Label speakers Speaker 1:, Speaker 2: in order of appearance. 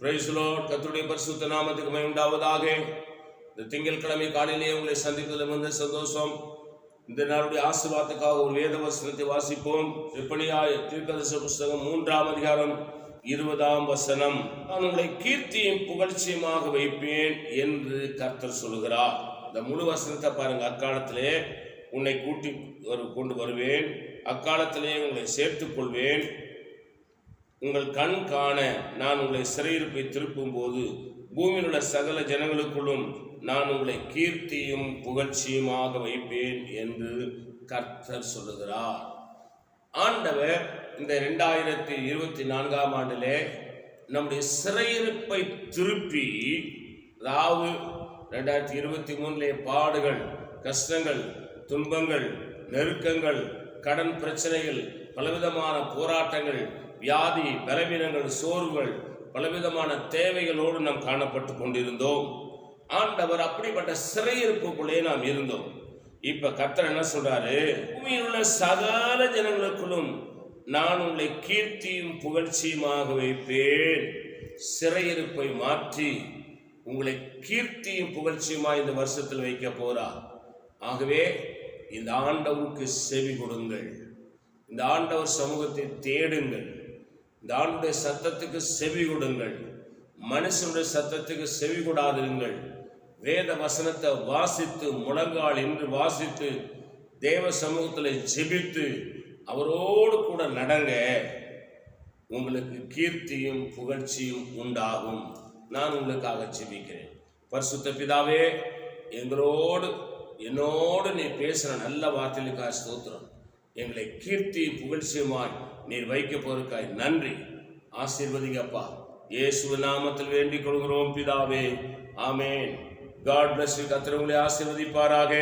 Speaker 1: பிரைஸ்லோ கத்துடைய பரிசுத்த நாமத்துக்கு மகிமை உண்டாவதாக இந்த திங்கட்கிழமை காலையிலேயே உங்களை சந்திப்பதில் வந்து சந்தோஷம். இந்த நாளுடைய ஆசீர்வாதத்துக்காக ஒரு வேத வசனத்தை வாசிப்போம். எப்படியா தீர்க்கதரிசன புஸ்தகம் மூன்றாம் அதிகாரம் இருபதாம் வசனம். நான் உங்களை கீர்த்தியும் புகழ்ச்சியுமாக வைப்பேன் என்று கர்த்தர் சொல்கிறார் இந்த முழு வசனத்தை பாருங்க. அக்காலத்திலே உன்னை கூட்டி வரு- கொண்டு வருவேன். அக்காலத்திலே உங்களை சேர்த்துக் கொள்வேன். உங்கள் கண் காண நான் உங்களை சிறையிருப்பை திருப்பும் போது பூமியில் உள்ள சகல ஜனங்களுக்குள்ளும் நான் உங்களை கீர்த்தியும் புகழ்ச்சியுமாக வைப்பேன் என்று கர்த்தர் சொல்லுகிறார். ஆண்டவர் இந்த ரெண்டாயிரத்தி இருபத்தி நான்காம் ஆண்டிலே நம்முடைய சிறையிருப்பை திருப்பி அதாவது ரெண்டாயிரத்தி இருபத்தி மூணுலே பாடுகள் கஷ்டங்கள் துன்பங்கள் நெருக்கங்கள் கடன் பிரச்சனைகள் பலவிதமான போராட்டங்கள் வியாதி பலவீனங்கள் சோர்வுகள் பலவிதமான தேவைகளோடு நாம் காணப்பட்டு கொண்டிருந்தோம். ஆண்டவர் அப்படிப்பட்ட சிறையிருப்புக்குள்ளே நாம் இருந்தோம். இப்ப கத்தர் என்ன சொல்றாரு? பூமியில் உள்ள சகல ஜனங்களுக்குள்ளும் நான் உங்களை கீர்த்தியும் புகழ்ச்சியுமாக வைப்பேன். சிறையிருப்பை மாற்றி உங்களை கீர்த்தியும் புகழ்ச்சியுமா இந்த வருஷத்தில் வைக்க போறா? ஆகவே இந்த ஆண்டவருக்கு செவி கொடுங்கள். இந்த ஆண்டவர் சமூகத்தை தேடுங்கள். இந்த ஆளுடைய சத்தத்துக்கு செவி கொடுங்கள். மனுஷனுடைய சத்தத்துக்கு செவி கொடாதிருங்கள். வேத வசனத்தை வாசித்து முழங்கால் என்று வாசித்து தேவ சமூகத்தில் ஜெபித்து அவரோடு கூட நடங்க. உங்களுக்கு கீர்த்தியும் புகழ்ச்சியும் உண்டாகும். நான் உங்களுக்காக ஜெபிக்கிறேன். பரிசுத்த பிதாவே எங்களோடு என்னோடு நீ பேசுகிற நல்ல வார்த்தைகளுக்காக ஸ்தோத்திரம். எங்களை கீர்த்தி புகழ்ச்சியுமாய் நீர் வைக்க போறதுக்காய் நன்றி. ஆசீர்வதிங்கப்பா. இயேசு நாமத்தில் வேண்டிக் கொள்கிறோம் பிதாவே. ஆமேன். காட் பிளஸ் கத்திரவங்களை ஆசீர்வதிப்பாராக.